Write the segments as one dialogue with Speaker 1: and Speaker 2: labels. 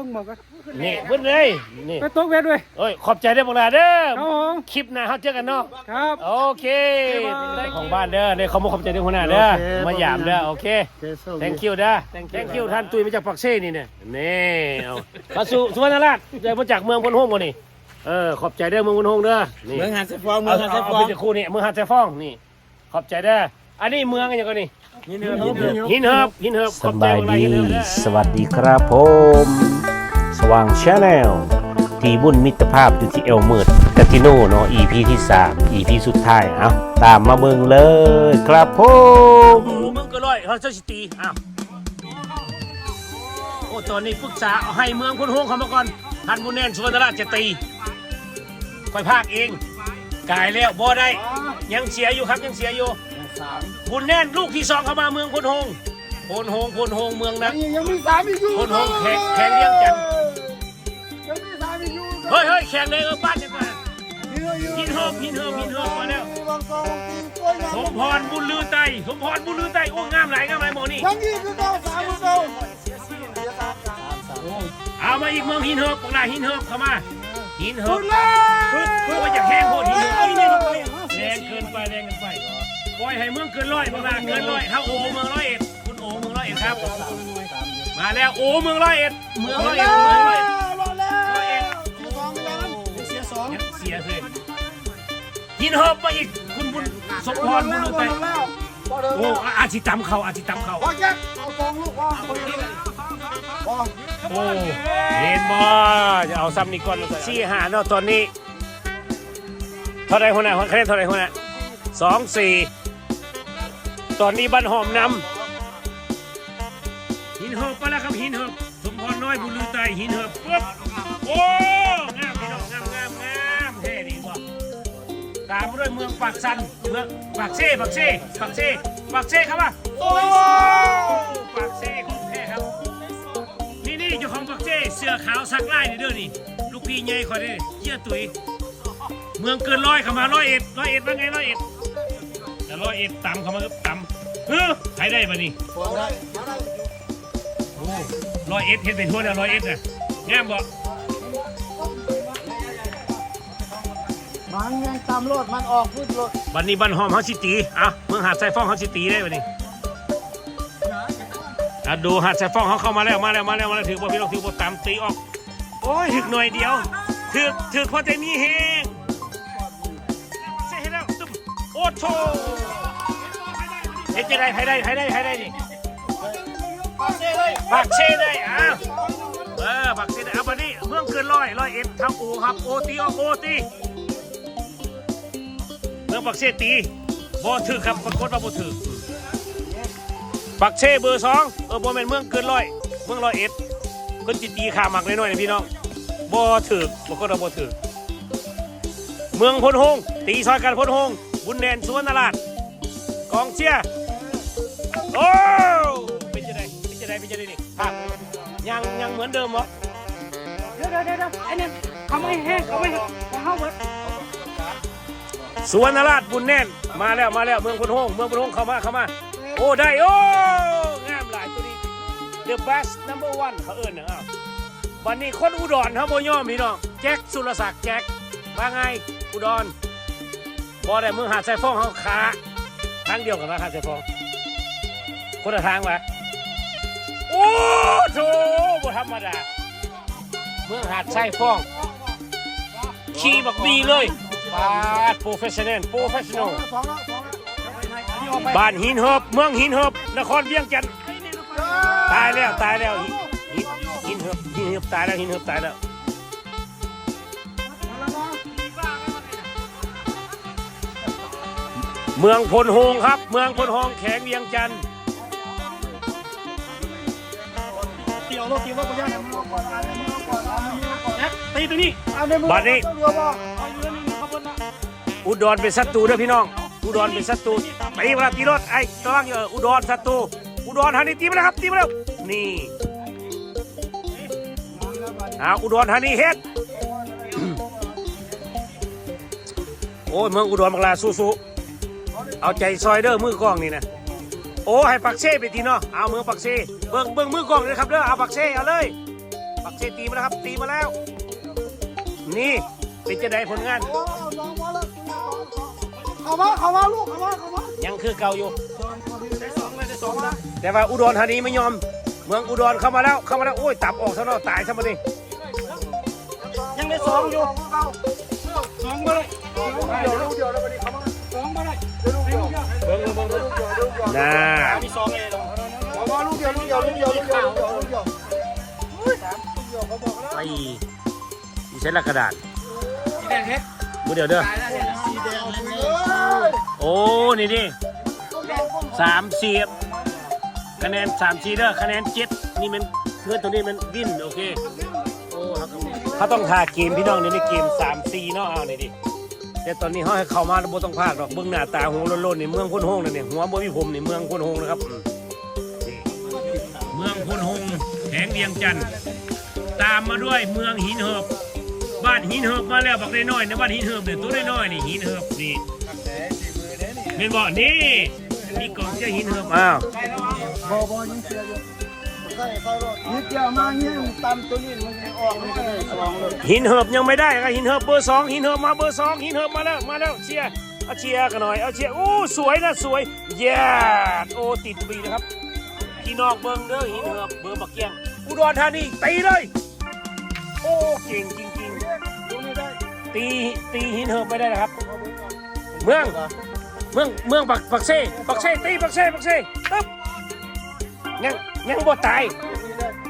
Speaker 1: บิ่งหมอกกัน
Speaker 2: นี่เบิ้ลเลยนี่
Speaker 1: ไปตกเวทด้วย
Speaker 2: เอ้ยขอบใจได้อพวกเราเด้อ
Speaker 1: ครับผม
Speaker 2: คลิปหน้าเขาเจอกันเนาะ
Speaker 1: ครับ
Speaker 2: โอเค
Speaker 1: บ๊ายบาย
Speaker 2: ของบ้านเด้อเนี่ยเขามาขอบใจเด้อหัวหน้าเด้อ
Speaker 1: โอเค
Speaker 2: มาหยามเด้อโอเค
Speaker 1: โอเคโชคดี
Speaker 2: thank you เด้อ thank you ท่านตุ้ยมาจากปักเซ่นี่เนี่ยนี่เอามาสู่สุวรรณราชใจมาจากเมืองพนโฮงบ่นี่เออขอบใจเด้อเมืองพนโฮงเด้อนี่
Speaker 3: เมืองหาดสะฟองเมื
Speaker 2: เอา
Speaker 3: องหาด
Speaker 2: เอา
Speaker 3: สะฟ
Speaker 2: เอา
Speaker 3: อ
Speaker 2: ไป
Speaker 3: ง
Speaker 2: จากคู่นี่เมืองหาดใจฟ้องนี่ ขอบใจเด้ออันนี้เมืองอะไรกันนี่
Speaker 3: นี่เนื้อหินเนื้อ
Speaker 2: หินเหิบหินเหิบข
Speaker 4: ส
Speaker 2: อบใจ
Speaker 4: บาย
Speaker 2: เมืองไร
Speaker 4: ดี
Speaker 2: หินเหิบเด้อ
Speaker 4: สวัสดีครับผม สว่างชาแนลที่บุญมิตรภาพอยู่ที่เอลเมิร์ดกาติโนเนาะ EP ที่ 3 EP สุดท้ายเอาตามมาเบิ่งเลยครับผม
Speaker 2: โอ้โหมึงก็ร้อยเขาเจ้าสิตีอ้าวโอ้ตอนนี้ปรึกษาเอาให้เมืองพนโฮงเขามาก่อนท่านบุญแน่นสุวรรณราชจะตีค่อยพากเองกายแล้วบ่ได้ยังเสียอยู่ครับยังเสียอยู่บุญแน่นลูกที่สองเข้ามาเมืองพนโฮงพนโฮงพนโฮงเมืองนะ
Speaker 1: ยังมีสามอีกอยู่
Speaker 2: พนโฮงแข่งแข่งเลี้ยงจัน เฮ้ยเฮ้ยแข่งเลยเออบ้านจังมา
Speaker 1: เยอะอยู่
Speaker 2: หินเหิบหินเหิบหินเหิบมาแล้ว
Speaker 1: บางกองตีกล้วยงาม
Speaker 2: สมพรบุญลือไตสมพรบุญลือไตโอ้งามหลายงามหลายหมอนี่
Speaker 1: ทั้งยี่คือเก้าสามคือเก้า
Speaker 2: เอามาอีกเมืองหินเหิบปกหลาหินเหิบเข้ามาหินเหิ
Speaker 1: สุ
Speaker 2: บ
Speaker 1: ดแล้ว
Speaker 2: โอ้ยอยากแห้งโคตรหินเหิบแรงเกินไปแรงเกินไปปล่อยให้เมืองเกินร้อยปกหลาเกินร้อยเท่าโอเมืองร้อยเอ็ดคุณโอเมืองร้อยเอ็ดครับ มาแล้วโอเมืองร้อยเอ็ดเมืองร้อยเอ็ดเมืองร้อยเอ็ด
Speaker 1: รอด
Speaker 2: หินเหิบมาอีกคุณบุญสมพรบุญลือไต
Speaker 1: แล้วพอเดิน
Speaker 2: โอ้
Speaker 1: แล้ว
Speaker 2: อาชิตำเขาอาชิตำเขา
Speaker 1: พอแจ็คเอาสองลูกพอพอ
Speaker 2: โอ้เห็นบ่จะเอาซ้ำนี่ก่อนสี่หาเนาะตอนนี้เท่าไรคนน่ะคะแนนเท่าไรคนน่ะสองสี่ตอนนี้บันหอมนำหินเหิบไปแล้วครับหินเหิบสมพรน้อยบุญลือไตหินเหิบปุ๊บโอ้ ตามมาด้วยเมืองปากสันเมืองปากเซ่ปากเซ่ปากเซ่ปากเซ่ครับว่าโอ้ปากเซ่ของแท้ครับ นี่นี่เจ้าของปักเจ้เสื้อขาวสักไล่นี่เด้อนี่ลูกพี่ใหญ่คอยนี่เยี่ยตุ๋ยเมืองเกินร้อยเข้ามาร้อยเอ็ดร้อยเอ็ดว่าไงร้อยเอ็ดแต่ร้อยเอ็ดต่ำเข้ามาต่ำเออใครได้ปะนี่โอ้ร้อยเอ็ดเห็นเป็นทั่วแล้วร้อยเอ็ดน่ะงาม บ่
Speaker 1: มันยังตามรถมันออกพูดรถ
Speaker 2: วันนี้บันหอมเฮาสิตีอะเมืองหาดไซฟ้องเฮาสิตีได้ปะนี่อะดูหาดไซฟ้องเขาเข้ามาแล้วมาแล้วมาแล้วมาแล้วถือบ่พี่น้องถือบ่ตามตีออก โอ้ยถึกหน่อยเดียวถึกถึกพอใจมีแฮงเสร็จแล้วตึ้มโอ้โถเฮ็ดจะได้ใครได้ใครได้ใครได้นี่ปักเชได้อ้าวเออปักเชได้เอาบัดนี้เมืองเกินร้อยร้อยเอ็ดทางโอครับโอตีออกโอตีืองปักเชตีบ่ถือครับปรากฏว่าบ่ถือปักเชเบอร์สองเออบ่แม่นเมืองเกินร้อยเมืองร้อยเอ็ดคนจิตีขาหมักน้อยๆนะพี่น้องบ่ถือปรากฏว่าบ่ถือเมืองพลหงตีซอยกันพลหงบุญแดนสุวรรณราชกองเชียร์โอ้เป็นจะไดเป็นจะไดเป็นจะไดนี่ภาพยังยังเหมือนเดิมเหรอ
Speaker 1: เดี๋ยวเดี๋ยวเดี๋ยวไอ้นี่ทำให้แห้งเอาไม่เข้าเบิด
Speaker 2: สวรรณราชบุญแน่น มาแล้วมาแล้วเมืองพลหงเมืองพลหงเข้ามาเข้ามา โอ้ได้โอ้งามหลายตัวนี้ the best number one เขาเอิ้นนะอ้าววันนี้คนอุดรเขาโมย่อมพี่น้องแจ็คสุรศักดิ์แจ็คว่าไงอุดรบ่ได้เมืองหาดไซฟองเขาขาทางเดียวกันนะหาดไซฟอง คนละทางวะโอ้โถบ่ธรรมดาเมืองหาดไซฟอง ขี่บักบีเลย ปาดโปรเฟชชั่นแนลโปรเฟชชั่นอล
Speaker 1: สองแล้วสองแล้ว
Speaker 2: บ้านหินเหิบเมืองหินเหิบนครเวียงจันทน์ตายแล้วตายแล้วหินหินหินเหิบหินเหิบตายแล้วหินเหิบตายแล้วเมืองพลโฮงครับ เมืองพลโฮงแข็งเวียงจันทน์
Speaker 1: เกี่ยวรถเกี่ยวรถไปยัง
Speaker 2: ตีตัวนี้า
Speaker 1: นมือ
Speaker 2: บัดนี้
Speaker 1: เรื
Speaker 2: อุดรเป็นศัตรูเด้อพี่น้อง อุดรเป็นศัตรูตีมาแล้วตีรถไอ้ตะวังเอออุดรศัตรูอุดรธานีตีมาแล้วครับตีมาแล้วนี่เอาอุดรธานีเฮ็ดโอ้ยเมืองอุดรบักลาสู้ๆเอาใจซอยเด้อมือกล้องนี่นะโอ้ให้ปักเซ่ไปทีเนาะเอาเมืองปักเซ่เบิ่งเบิ่งมือกล้องเลยครับเด้อเอาปักเซ่เอาเลยปักเซตีมาแล้วครับตีมาแล้ว นี่เป็นจะได้ผลงาน
Speaker 1: เข้ามาเข้ามาลูกเข้ามาเข้ามา
Speaker 2: ยังคือเก่าอยู่
Speaker 1: ได้สองเลยได้สองแล้ว
Speaker 2: แต่ว่าอุดรธานีไม่ยอม เมืองอุดรเข้ามาแล้วเข้ามาแล้วโอ้ยตับออกซะเนาะตายซะมาดิ
Speaker 1: ยังได้สองอยู่สองมาเลยเดี๋ยวลูกเดียวแล้ววันนี้เข้ามาสองมาเลยลูกเดียว
Speaker 2: เบิ้งเบิ้งเบิ้งน่า
Speaker 1: มีสองเลยเข้ามาลูกเดียวลูกเดียวลูกเดียวลูกเดียวลูกเดียวลูกเดียว
Speaker 2: ไปมีเส้นละกระดาษ
Speaker 1: สีแดงเฮ็ด
Speaker 2: มือเดียวเด้อ
Speaker 1: สีแดงเลย
Speaker 2: โอ้ นี่ดิสามสี่คะแนนสามสี่เด้อคะแนนเจ็ดนี่มันเพื่อนตัวนี้มันวินโอเคโอ้เขาต้องเขาต้องทาเกมพี่น้องเดี๋ยวนี้เกมสามสี่เนาะเอานี่ดิแต่ตอนนี้เขาให้เข้ามาแล้วบ่ต้องพากดอกเบื้องหน้าตาหัวโล้นๆนี่เมืองพ้นหงส์นี่หัวบ่มีผมนี่เมืองพ้นหงนะครับ เมืองพ้นหงแหงเวียงจันทน์ตามมาด้วยเมืองหินเหิบบ้านหินเหิบมาแล้วบักน้อยๆในะบ้านหินเหิบเนี่ยตัวน้อยๆนี่หินเหิบนี่ เป็นบ่นี่มีกองเชียหินเหิบอ้าว
Speaker 1: บอบอยังเสียอยู่นิดเดียวมาเนี่ยตามตัวนี้มันออกนี่ได้สองเลย
Speaker 2: หินเหิบยังไม่ได้ก็หินเหิบเบอร์สองหินเหิบมาเบอร์สองหินเหิบมาแล้วมาแล้วเชียร์เอาเชียร์กันหน่อยเอาเชียร์โอ้สวยนะสวยเย้โอ้ติดปีนะครับพี่นองเบิ้งเด้อหินเหิบเบอร์บักเกียงอุดรธานีตีเลยโอ้เก่งจริง
Speaker 1: ดูนี่ได้
Speaker 2: ๆตีตีหินเหิบไม่ได้นะครับ เมือง เมือง เมืองปักปักเซ่ปักเซ่ตีปักเซ่ปักเซ่ตึ๊บยังยังบ่ตาย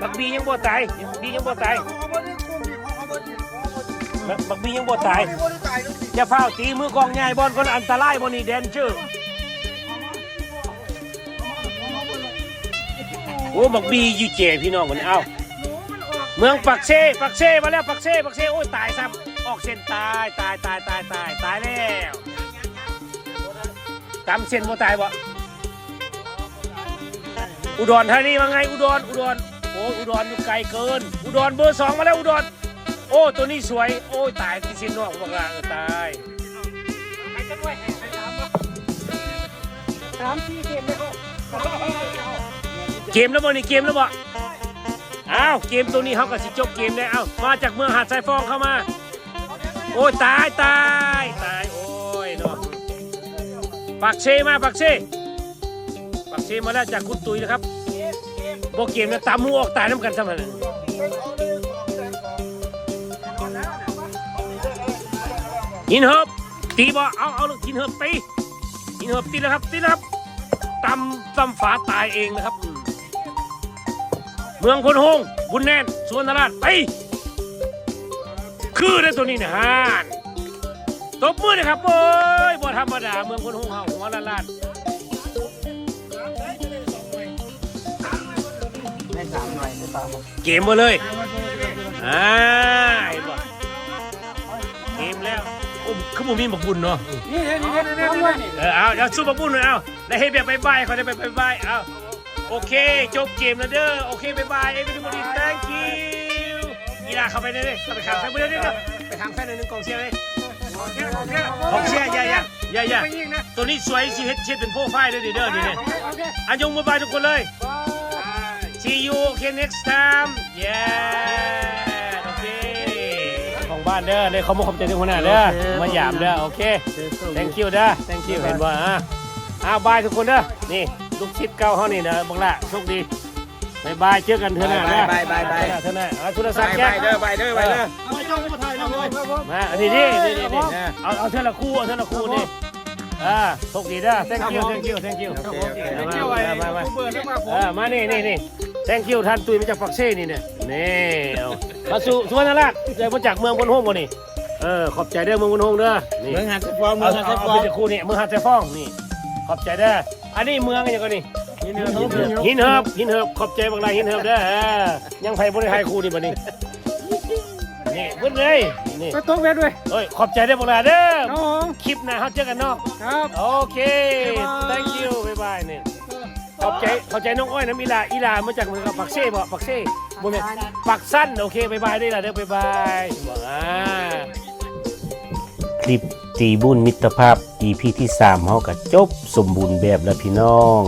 Speaker 2: บักบียังบ่ตายบียังบ่ตาย
Speaker 1: เขาไม่ได้คุ้มอีกเขาไม่ได้เขาไม่ได้
Speaker 2: บักบักบียังบ่ตาย
Speaker 1: ไต
Speaker 2: อย่าเฝ้าตีมือกองใหญ่บอลคนอันตรายบนนี่แดนเจอร์โอ้บักบีอยู่เจพี่น้องคนนี้เอ้าเมืองปักเซ่ปักเซ่มาแล้วปักเซ่ปักเซ่โอ้ยตายซ้ำออกเส้นตายตายตายตายตายตายแล้ว จำเส้นบ่ตายบ่อุดรธานีว่าไงอุดรอุดรโอ้อุดรอยู่ไกลเกิน อุดรเบอร์สองมาแล้วอุดรโอ้ตัวนี้สวย โอ้ยตายที่สิ้นนอกบอกลาเออตาย
Speaker 1: สามสี่เกมเลยเขา
Speaker 2: เกมแล้วบ่นี่เกมแล้วบ่อ้าวเกมตัวนี้เขาก็สิจบเกมได้เอ้ามาจากเมืองหาดทรายฟองเข้ามา โอ้ยตายตายตายโอ้ยเนาะ ปักเชมาปักเชปักเชมาแล้วจากคุณตุยนะครับโบเกมเนี่ยตามมูออกตายน้ำกันซะมันหินเหิบตีบ่เอาเอาลูกหินเหิบตีหินเหิบตีแล้วครับตีแล้วครับตำตำฝาตายเองนะครับ เมืองพนหงบุญแน่นสวนนราชไปคือได้ตัวนี้นะฮานตบมือเลยครับโอ้ย ธรรมดาเมืองคนหงเฮาหัวละลาน
Speaker 1: ได้สามหน่อยได้สาม
Speaker 2: เกมมาเลยอ่าเห็นบ่เกมแล้วโอ้คือบ่มีบักบุญเนาะ
Speaker 1: นี่นี่นี่นี่นี่นี่
Speaker 2: เออเอาเอาสู้บักบุญหน่อยเอาได้ให้แบบบายบายเขาได้ไปบายบายเอาโอเคจบเกมแล้วเด้อโอเคบายบาย everybody thank you อีลาเข้าไปเลยเข้าไปข้างแฟนไปเลยเด้อไปทางแฟนหนึ่งกองเชียร์เลยกองเชียร์อย่าอย่า อย่าอย่า
Speaker 1: ไปยิงนะ
Speaker 2: ตัวนี้สวยสิเฮ็ดเช็ดเป็นโปรไฟล์เลยเด้อเด้อนี่เนี่ย
Speaker 1: โอเค
Speaker 2: อันยงมือบายทุกคนเลย see you okay next time yeah โอเคของบ้านเด้อเลยเขามาขอบใจทุกคนนะเด้อมาหยามเด้อโอเค thank you เด้อ thank you เห็นบ่อะอ้าวบายทุกคนเด้อนี่ลูกศิษย์เก่าเฮานี่นะบังละโชคดีบายบายเจอกันเถอะนะนะ
Speaker 3: บายบายบาย
Speaker 2: เถอะนะเอาโทรศัพท์
Speaker 3: ไป
Speaker 2: แจ้ง
Speaker 3: เด้อไปเด้อไปเด้อ
Speaker 1: เอาไอ้จ้องมาถ่ายนะเลย
Speaker 2: มาอันนี้นี่นี่นี่นี่เอาเอาเท่าละคู่เอาเท่าละคู่นี่ อ่าโชคดีเด้อ thank you thank you thank you
Speaker 3: โอเคโอเค
Speaker 2: มา
Speaker 1: เที่ยวไอ้
Speaker 2: มามา
Speaker 1: เบื่อแล้วมาผม
Speaker 2: เออมานี่นี่นี่ thank you ท่านตุยมาจากปักเซ่นี่เนี่ยนี่เอามาสู่สุวรรณราชใจมาจากเมืองบนห้องบ่นี่เออขอบใจเด้อเมืองบนห้องเด้อนี่
Speaker 3: เมืองหัดสฟองเมื
Speaker 2: เอา
Speaker 3: องหัดส
Speaker 2: เอา
Speaker 3: ฟ
Speaker 2: เอา
Speaker 3: อง
Speaker 2: ไปจากคู่นี่เมืองหัดใจฟ้องนี่ขอบใจเด้ออันนี้เมืองอะไรกันนี่หินเหิบหินเหิบขอบใจบางรายหินเหิบเด้อเออยังไผบ่ได้ให้คู่นี่บ่นี่นี่เบิ่งเลยนี่
Speaker 1: ไปต้องเวทด้วย
Speaker 2: เอ้ยขอบใจเด้อบางรายเด้อ
Speaker 1: น้อง
Speaker 2: ค ลิปหน้าเขาเจอกันเนาะ
Speaker 1: ครับ
Speaker 2: โอเค thank you บ๊ายบายเนี่ยขอบใจขอบใจน้องอ้อยน้ำอีลาอีลามาจากเมืองปักเซ่บ่ปักเซ่บ่แม่นปักสั้นโอเคบ๊ายบายด้วยล่ะเด้อบ๊ายบายบอกอ่า
Speaker 4: คลิปตีบุญมิตรภาพ EP ที่3เฮาก็จบสมบูรณ์แบบแล้วพี่น้อง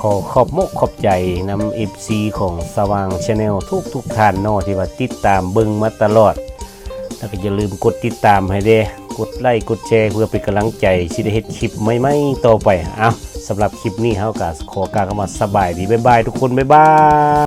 Speaker 4: ขขอขอบมกขอบใจนำเอฟซีของสว่างชาแนลทุกทุกๆท่านเนอที่ว่าติดตามเบิ่งมาตลอด แล้วก็อย่าลืมกดติดตามให้เด้ กดไลค์กดแชร์เพื่อเป็นกำลังใจชิดเฮ็ดคลิปใหม่ๆต่อไปเอาสำหรับคลิปนี้เฮาก็ขอกล่าวคำว่าสบายดีบ๊ายบายทุกคนบ๊ายบาย